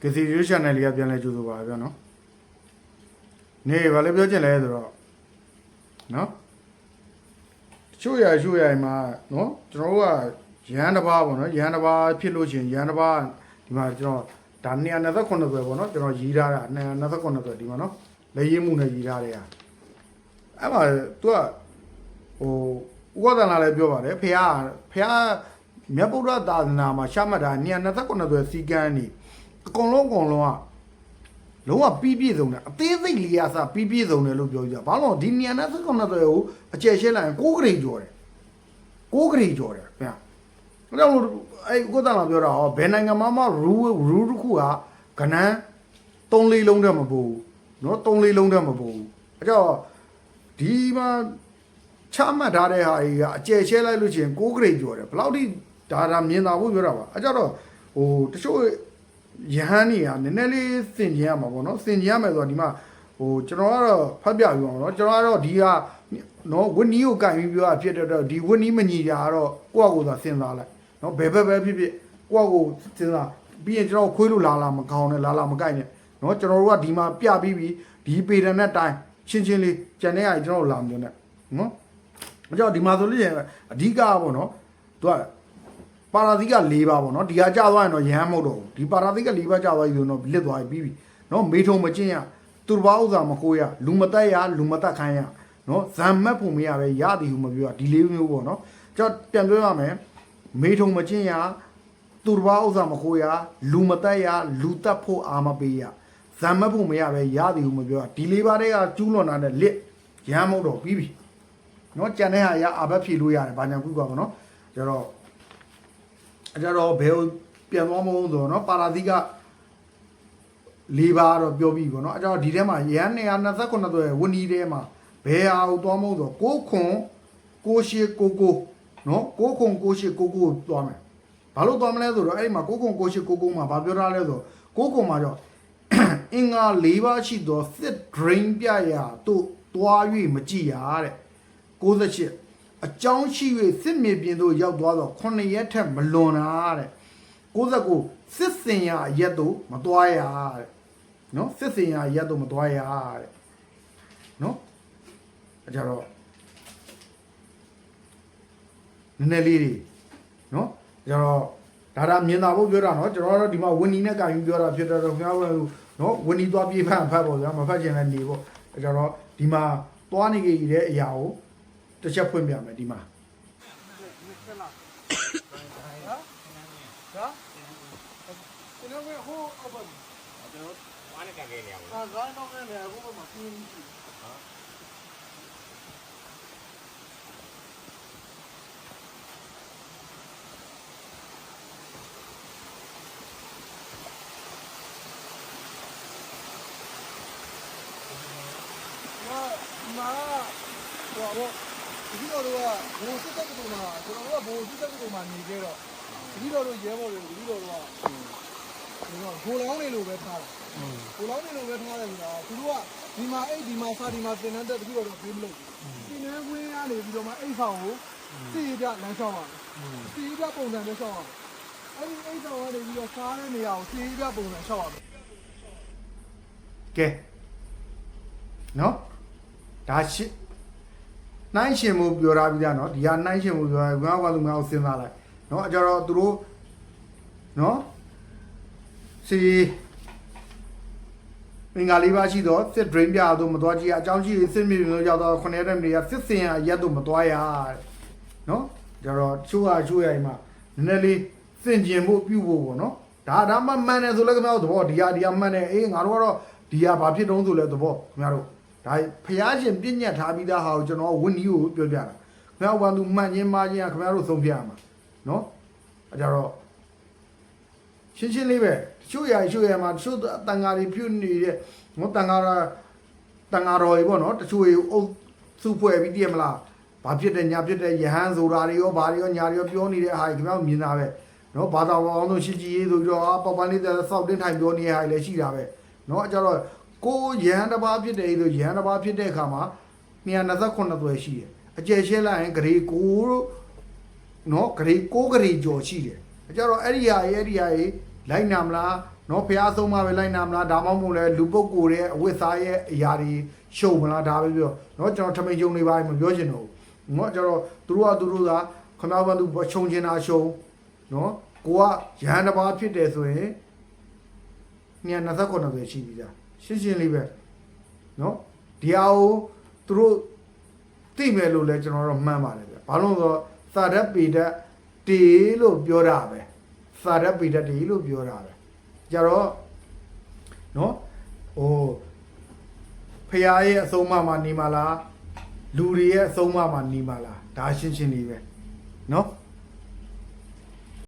ကစီရိုး channel လေးကပြန်လဲကြိုးဆိုပါဗျာနော်နေဘာလဲပြောချင်လဲဆိုတော့နော်ချို့ရချို့ရမှာနော်ကျွန်တော်တို့ကရဟန်းတစ်ပါးပေါ့နော်ရဟန်းတစ်ပါးဖြစ်လို့ရှရင်ရဟန်းတစ်ပါးဒီမှာကျွန်တော်ဒါ229ပဲပေါ့နော်ကျွန်တော်ရေးထားတာ229ပဲဒီမှာနော်လက်ရည်မှုနဲ့ရေးထားတယ်อ่ะအဲ့မှာ तू ကဟိုဥပဒနာလည်းပြောပါတယ်ဖះဖះမြတ်ဗုဒ္ဓသာသနာမှာရှာမှတ်တာ229ပဲစီကန်းနေ အကုန်လုံးအကုန်လုံးကလုံးဝပြီးပြည့်စုံတယ်အသေးစိတ်လေးရစားပြီးပြည့်စုံတယ်လို့ပြောကြတာဘာလို့လဲဒီ229ပဲကိုအကျယ်ရှင်းလိုက်ရင်6ဂရိကျော်တယ်6ဂရိကျော်တယ်ဗျာအဲ့တော့အဲ့ဥပဒနာပြောတာဟောဘယ်နိုင်ငံမှာမှ rule rule တစ်ခုကကနန်း3လေးလုံးတည်းမပို့ဘူးเนาะ3လေးလုံးတည်းမပို့ဘူးအဲ့တော့ဒီမှာချမှတ်ထားတဲ့ဟာကြီးကအကျယ်ရှဲလိုက်လို့ရှိရင်6ဂရိကျော်တယ်ဘယ်လောက်ထိဒါဒါမြင်တာဖို့ပြောတာပါအဲ့ကြတော့ဟိုတချို့ ယဟန်ကြီးကနည်းနည်းလေးစင်ကြင်ရမှာပေါ့နော်စင်ကြင်ရမယ်ဆိုတော့ဒီမှာဟိုကျွန်တော်ကတော့ဖတ်ပြပြအောင်နော်ကျွန်တော်ကတော့ဒီကနော်ဝင်းနီးကိုကင်ပြီးပြောတာဖြစ်တဲ့တော့ဒီဝင်းနီးမညီတာကတော့ကိုယ့်အကိုယ်သာစဉ်းစားလိုက်နော်ဘယ်ဘက်ပဲဖြစ်ဖြစ်ကိုယ့်အကိုယ်စဉ်းစားပြီးရင်ကျွန်တော်ခွေးလို့လာလာမကောင်းနဲ့လာလာမကိုက်နဲ့နော်ကျွန်တော်တို့ကဒီမှာပြပြီးပြီဒီပေတန်နဲ့တိုင်းရှင်းရှင်းလေးကြံတဲ့ဟာကြီးကျွန်တော်တို့လာမပြောနဲ့နော်အကြောင်းဒီမှာဆိုလို့ရှိရင်အဓိကပေါ့နော်သူက ပါရာသီက၄ပါးပေါ့နော်ဒီကကြာသွားရင်တော့ရဟန်းမဟုတ်တော့ဘူးဒီပါရာသီက၄ပါးကြာသွားပြီဆိုတော့လစ်သွားပြီပြီးပြီနော်မေထုံမကျင့်ရသူတစ်ပါးဥစ္စာမကိုရလူမတက်ရလူမတက်ခိုင်းရနော်ဇံမက်ဖို့မရပဲရသည်ဟုမပြောရဒီလေးမျိုးပေါ့နော်ကျွန်တော်ပြန်ပြောရမယ်မေထုံမကျင့်ရသူတစ်ပါးဥစ္စာမကိုရလူမတက်ရလူတက်ဖို့အာမပေးရဇံမက်ဖို့မရပဲရသည်ဟုမပြောရဒီလေးပါးတည်းကကျူးလွန်တာနဲ့လစ်ရဟန်းမဟုတ်တော့ပြီးပြီနော်ကြံတဲ့ဟာရအာဘတ်ဖြေလို့ရတယ်ဘာညာကူကွာပေါ့နော်ကျတော့ အကြတော့ဘယ်ကိုပြန်သွားမလို့ဆိုတော့နော်ပါရာသီက၄ပါးတော့ပြောပြီးပေါ့နော်အကြတော့ဒီထဲမှာရန်229ဆိုရယ်ဝနီထဲမှာဘယ်ဟာကိုသွားမလို့ဆိုတော့ကိုခွန်ကိုရှိကိုကိုနော်ကိုခွန်ကိုရှိကိုကိုသွားမယ်ဘာလို့သွားမလဲဆိုတော့အဲ့ဒီမှာကိုခွန်ကိုရှိကိုကိုမှာဘာပြောထားလဲဆိုတော့ကိုခွန်မှာကြောင့်အင်္ဂါ၄ပါးရှိသောစစ် drain ပြရာတို့သွား၍မကြည့်ရတဲ့68 အကြောင်းရှိ၍စစ်မြေပြင်သို့ရောက်သွားတော့9ရက်ထက်မလွန်တာတဲ့69စစ်စင်ရအရက်သို့မသွားရတဲ့နော်စစ်စင်ရအရက်သို့မသွားရတဲ့နော်အကြတော့နည်းနည်းလေးတွေနော်ကြတော့ဒါဒါမြင်တာဖို့ပြောတာနော်ကျွန်တော်တို့ဒီမှာဝင်းနီနဲ့ကန်ယူပြောတာဖြစ်တော့ခင်ဗျားတို့နော်ဝင်းနီသွားပြေးဖတ်ဖတ်ပေါ့ဗျာမဖတ်ချင်လည်းနေပေါ့အဲကြတော့ဒီမှာသွားနေကြတဲ့အရာကို တစ်ချက်ဖွင့်ပြမယ်ဒီမှာကျွန်တော်ကဟိုအပေါ်ကျွန်တော်ဝါနဲ့ကန်ခဲ့နေရပါအာဇာတ်တော့လည်းဟိုဘက်မှာပြင်းပြီးမာမာဟိုတော့ ဒီလိုတော့ဘိုးစစ်တဲ့ကောင်မှာကျွန်တော်တို့ကဘိုးစစ်တဲ့ကောင်မှာနေကြတော့ဒီလိုတော့ရဲဘော်တွေဒီလိုတော့ဒီတော့ဂိုလောင်းနေလို့ပဲထားတာဂိုလောင်းနေလို့ပဲထားတယ်ဆိုတာသူတို့ကဒီမှာအဲ့ဒီမှာစာဒီမှာသင်တန်းတက်တခုတော့ပြေးမလို့သင်တန်းခွင်းရနေပြီးတော့မှအိတ်ဆောင်ကိုစီးပြလမ်းလျှောက်ရတယ်စီးပြပုံစံနဲ့လျှောက်ရတယ်အဲ့ဒီအိတ်ဆောင်ကနေပြီးတော့စားတဲ့နေရာကိုစီးပြပုံစံလျှောက်ရတယ်ကဲနော်ဒါရှင်း နှိုင်းရှင်မှုပြောထားပြီးသားနော်ဒီဟာနှိုင်းရှင်မှုပြောတာငါးဘာလို့ငါ့ကိုစဉ်းစားလိုက်နော်အကြတော့သူတို့နော်စီအင်္ဂါလေးပါရှိတော့စစ် drain ပြတော့မသွားကြည့်အကြောင်းရှိစစ်မြေပြင်လို့ရောက်တော့9ရက်တည်းနေရစစ်စင်ရရက်တော့မသွားရတဲ့နော်ကြတော့ချိုးရချိုးရအိမ်မှာနည်းနည်းလေးစင်ကျင်ဖို့ပြုဖို့ပေါ့နော်ဒါဒါမှမှန်တယ်ဆိုလည်းခင်ဗျားတို့သဘောဒီဟာဒီဟာမှန်တယ်အေးငါတို့ကတော့ဒီဟာဘာဖြစ်တုံးဆိုလဲသဘောခင်ဗျားတို့ ဒါဖျားရှင်ပြည့်ညတ်ထားပြီးသားဟာကိုကျွန်တော်ဝင်းနီးကိုပြောပြတာခင်ဗျားဝန်သူမှန်ချင်းမှားချင်းကခင်ဗျားတို့သုံးပြရမှာနော်အဲကြတော့ရှင်းရှင်းလေးပဲတချို့ຢာတချို့ຢာမှာတချို့တန်ဃာတွေပြုတ်နေတဲ့ငေါတန်ဃာရာတန်ဃာတော်တွေပေါ့နော်တချို့တွေအုပ်စုဖွဲ့ပြီးတည်မလားဘာဖြစ်တယ်ညာဖြစ်တယ်ယဟန်ဆိုတာတွေရောဘာတွေရောညာတွေရောပြောနေတဲ့ဟာကြီးခင်ဗျားမြင်တာပဲနော်ဘာသာအောင်လို့ရှိကြည်ရေးဆိုပြီးတော့အာပပလေးတဲ့စောက်တင်းထိုင်ပြောနေတဲ့ဟာကြီးလည်းရှိတာပဲနော်အကြတော့ ကိုယဟန်တစ်ပါးဖြစ်တယ်ဆိုယဟန်တစ်ပါးဖြစ်တဲ့အခါမှာ229သွယ်ရှိတယ်အကျယ်ရှင်းလိုက်ရင်ဂရေ9နော်ဂရေ6ဂရေကျော်ရှိတယ်အကြတော့အဲ့ဒီဟာရဲ့အဲ့ဒီဟာရဲ့လိုက်နာမလားနော်ဖះအဆုံးမပဲလိုက်နာမလားဒါမှမဟုတ်လဲလူပုဂ္ဂိုလ်ရဲ့အဝတ်စားရဲ့အရာတွေရှုံမလားဒါပဲပြောနော်ကျွန်တော်ထမိန်ကြုံနေပါမပြောချင်တော့ဘူးနော်ကျွန်တော်သူတို့ကသူတို့ကခမောဘန်သူခြုံချင်တာရှုံနော်ကိုကရဟန်းတစ်ပါးဖြစ်တယ်ဆိုရင်ည29ပဲရှိပြီလား ရှင်းရှင်းလေးပဲနော်ဒီဟာကိုသူတို့သိမယ်လို့လဲကျွန်တော်တို့မှန်းပါတယ်ဗျဘာလို့လဲဆိုတော့သာဓတ်ပေဓာတ်တေလို့ပြောတာပဲသာဓတ်ပေဓာတ်တေလို့ပြောတာပဲကြတော့နော်ဟိုဖះရဲ့အဆုံးအမမှာနေမှာလားလူတွေရဲ့အဆုံးအမမှာနေမှာလားဒါရှင်းရှင်းလေးပဲနော်